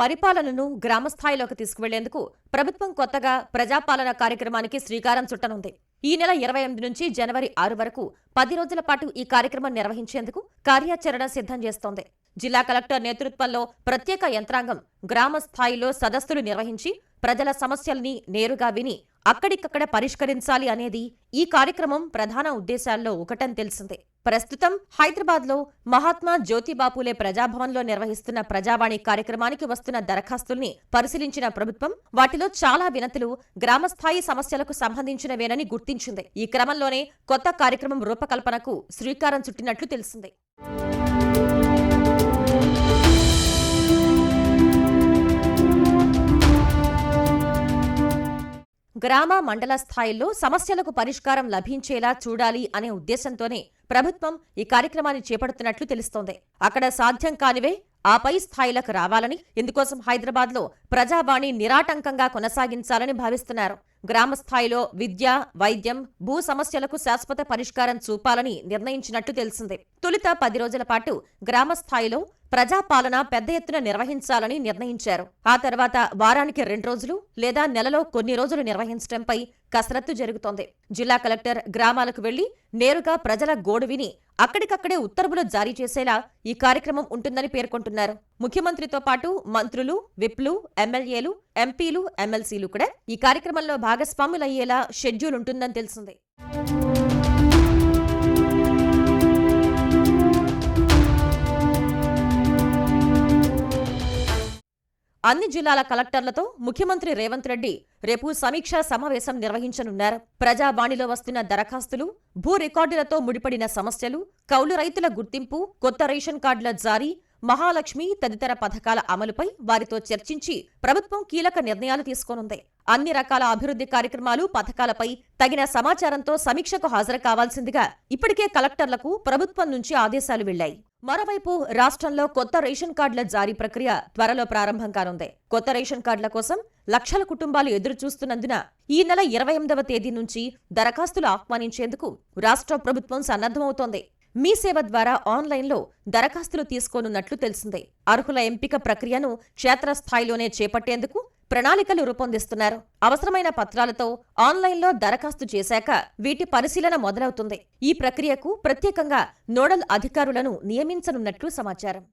పరిపాలనను గ్రామస్థాయిలోకి తీసుకువెళ్ళేందుకు ప్రభుత్వం కొత్తగా ప్రజాపాలన కార్యక్రమానికి శ్రీకారం చుట్టనుంది. ఈ నెల ఇరవై ఎనిమిది నుంచి జనవరి ఆరు వరకు పది రోజుల పాటు ఈ కార్యక్రమం నిర్వహించేందుకు కార్యాచరణ సిద్ధం చేస్తోంది. జిల్లా కలెక్టర్ నేతృత్వంలో ప్రత్యేక యంత్రాంగం గ్రామ స్థాయిలో సదస్సులు నిర్వహించి ప్రజల సమస్యల్ని నేరుగా విని అక్కడికక్కడ పరిష్కరించాలి అనేది ఈ కార్యక్రమం ప్రధాన ఉద్దేశాల్లో ఒకటని తెలిసిందే. ప్రస్తుతం హైదరాబాద్లో మహాత్మా జ్యోతిబాపులే ప్రజాభవన్లో నిర్వహిస్తున్న ప్రజావాణి కార్యక్రమానికి వస్తున్న దరఖాస్తుల్ని పరిశీలించిన ప్రభుత్వం వాటిలో చాలా వినతులు గ్రామస్థాయి సమస్యలకు సంబంధించినవేనని గుర్తించింది. ఈ క్రమంలోనే కొత్త కార్యక్రమం రూపకల్పనకు శ్రీకారం చుట్టినట్లు తెలిసిందే. గ్రామ మండల స్థాయిల్లో సమస్యలకు పరిష్కారం లభించేలా చూడాలి అనే ఉద్దేశంతోనే ప్రభుత్వం ఈ కార్యక్రమాన్ని చేపడుతున్నట్లు తెలుస్తోంది. అక్కడ సాధ్యం కానివే ఆపై స్థాయిలకు రావాలని ఇందుకోసం హైదరాబాద్లో ప్రజావాణి నిరాటంకంగా కొనసాగించాలని భావిస్తున్నారు. గ్రామ స్థాయిలో విద్య వైద్యం భూ సమస్యలకు శాశ్వత పరిష్కారం చూపాలని నిర్ణయించినట్టు తెలిసింది. తొలుత పది రోజుల పాటు గ్రామ స్థాయిలో ప్రజాపాలన పెద్ద ఎత్తున నిర్వహించాలని నిర్ణయించారు. ఆ తర్వాత వారానికి రెండు రోజులు లేదా నెలలో కొన్ని రోజులు నిర్వహించడంపై కసరత్తు జరుగుతోంది. జిల్లా కలెక్టర్ గ్రామాలకు వెళ్ళి నేరుగా ప్రజల గోడు విని అక్కడికక్కడే ఉత్తర్వులు జారీ చేసేలా ఈ కార్యక్రమం ఉంటుందని పేర్కొంటున్నారు. ముఖ్యమంత్రితో పాటు మంత్రులు విప్లు ఎమ్మెల్యేలు ఎంపీలు ఎమ్మెల్సీలు కూడా ఈ కార్యక్రమంలో భాగస్వాములయ్యేలా షెడ్యూల్ ఉంటుందని తెలిసింది. అన్ని జిల్లాల కలెక్టర్లతో ముఖ్యమంత్రి రేవంత్ రెడ్డి రేపు సమీక్షా సమావేశం నిర్వహించనున్నారు. ప్రజావాణిలో వస్తున్న దరఖాస్తులు భూ రికార్డులతో ముడిపడిన సమస్యలు కౌలు రైతుల గుర్తింపు కొత్త రేషన్ కార్డుల జారీ మహాలక్ష్మి తదితర పథకాల అమలుపై వారితో చర్చించి ప్రభుత్వం కీలక నిర్ణయాలు తీసుకోనుంది. అన్ని రకాల అభివృద్ధి కార్యక్రమాలు పథకాలపై తగిన సమాచారంతో సమీక్షకు హాజరు కావాల్సిందిగా ఇప్పటికే కలెక్టర్లకు ప్రభుత్వం నుంచి ఆదేశాలు వెళ్ళాయి. మరోవైపు రాష్ట్రంలో కొత్త రేషన్ కార్డుల జారీ ప్రక్రియ త్వరలో ప్రారంభం కానుంది. కొత్త రేషన్ కార్డుల కోసం లక్షల కుటుంబాలు ఎదురు చూస్తున్నందున ఈ నెల ఇరవై ఎనిమిదవ తేదీ నుంచి దరఖాస్తులు ఆహ్వానించేందుకు రాష్ట్ర ప్రభుత్వం సన్నద్ధమవుతోంది. మీ సేవ ద్వారా ఆన్లైన్లో దరఖాస్తులు తీసుకోనున్నట్లు తెలిసిందే. అర్హుల ఎంపిక ప్రక్రియను క్షేత్రస్థాయిలోనే చేపట్టేందుకు ప్రణాళికలు రూపొందిస్తున్నారు. అవసరమైన పత్రాలతో ఆన్లైన్లో దరఖాస్తు చేశాక వీటి పరిశీలన మొదలవుతుంది. ఈ ప్రక్రియకు ప్రత్యేకంగా నోడల్ అధికారులను నియమించనున్నట్లు సమాచారం.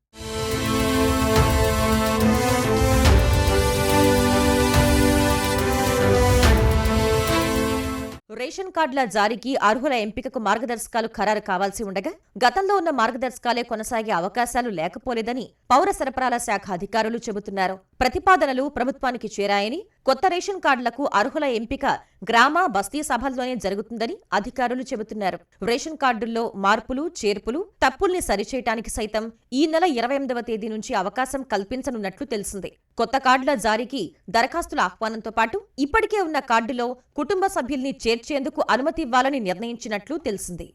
రేషన్ కార్డుల జారీకి అర్హుల ఎంపికకు మార్గదర్శకాలు ఖరారు కావాల్సి ఉండగా గతంలో ఉన్న మార్గదర్శకాలే కొనసాగే అవకాశాలు లేకపోలేదని పౌర సరఫరాల శాఖ అధికారులు చెబుతున్నారు. ప్రతిపాదనలు ప్రభుత్వానికి చేరాయని కొత్త రేషన్ కార్డులకు అర్హుల ఎంపిక గ్రామ బస్తీ సభల్లోనే జరుగుతుందని అధికారులు చెబుతున్నారు. రేషన్ కార్డుల్లో మార్పులు చేర్పులు తప్పుల్ని సరిచేయటానికి సైతం ఈ నెల ఇరవై ఎనిమిదవ తేదీ నుంచి అవకాశం కల్పించనున్నట్లు తెలిసింది. కొత్త కార్డుల జారీకి దరఖాస్తుల ఆహ్వానంతో పాటు ఇప్పటికే ఉన్న కార్డులో కుటుంబ సభ్యుల్ని చేర్చేందుకు అనుమతి ఇవ్వాలని నిర్ణయించినట్లు తెలిసింది.